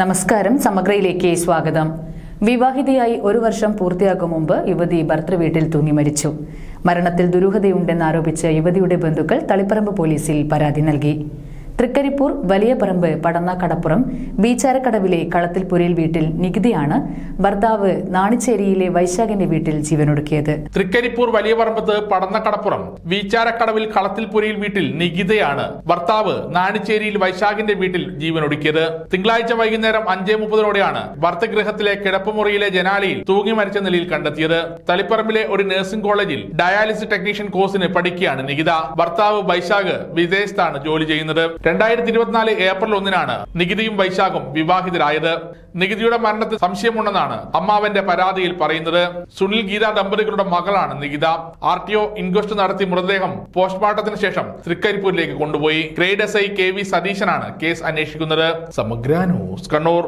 നമസ്കാരം സമഗ്രയിലേക്ക് സ്വാഗതം. വിവാഹിതയായി ഒരു വർഷം പൂർത്തിയാകും മുമ്പ് യുവതി ഭർത്തൃവീട്ടിൽ തൂങ്ങി മരിച്ചു. മരണത്തിൽ ദുരൂഹതയുണ്ടെന്നാരോപിച്ച് യുവതിയുടെ ബന്ധുക്കൾ തളിപ്പറമ്പ് പോലീസിൽ പരാതി നൽകി. തൃക്കരിപ്പൂർ വലിയ പറമ്പ് പടന്ന കടപ്പുറം ബീച്ചാരക്കടവിലെ കളത്തിൽപുരയിൽ വീട്ടിൽ നികിതയാണ് ഭർത്താവ് നാണിച്ചേരിയിലെ വൈശാഖന്റെ വീട്ടിൽ ജീവനൊടുക്കിയത്. തൃക്കരിപ്പൂർ വലിയ പറമ്പത്ത് പടന്ന കടപ്പുറം വീച്ചാരക്കടവിൽ കളത്തിൽപുരയിൽ വീട്ടിൽ നികിതയാണ് ഭർത്താവ് നാണിച്ചേരിയിൽ വൈശാഖിന്റെ വീട്ടിൽ ജീവനൊടുക്കിയത്. തിങ്കളാഴ്ച വൈകുന്നേരം അഞ്ചേ മുപ്പതിനോടെയാണ് ഭർത്തഗൃഹത്തിലെ കിടപ്പുമുറിയിലെ ജനാലയിൽ തൂങ്ങി മരിച്ച നിലയിൽ കണ്ടെത്തിയത്. തളിപ്പറമ്പിലെ ഒരു നഴ്സിംഗ് കോളേജിൽ ഡയാലിസിസ് ടെക്നീഷ്യൻ കോഴ്സിന് പഠിക്കുകയാണ് നികിത. ഭർത്താവ് വൈശാഖ് വിദേശത്താണ് ജോലി ചെയ്യുന്നത്. രണ്ടായിരത്തി ഇരുപത്തിനാല് ഏപ്രിൽ ഒന്നിനാണ് നികിതിയും വൈശാഖും വിവാഹിതരായത്. നികിതിയുടെ മരണത്തിൽ സംശയമുണ്ടെന്നാണ് അമ്മാവന്റെ പരാതിയിൽ പറയുന്നത്. സുനിൽ ഗീത ദമ്പതികളുടെ മകളാണ് Nikitha. R T O inquest നടത്തി മൃതദേഹം പോസ്റ്റ്മോർട്ടത്തിന് ശേഷം തൃക്കരിപ്പൂരിലേക്ക് കൊണ്ടുപോയി. Grade S I K V സതീശനാണ് case അന്വേഷിക്കുന്നത്. സമഗ്ര ന്യൂസ് കണ്ണൂർ.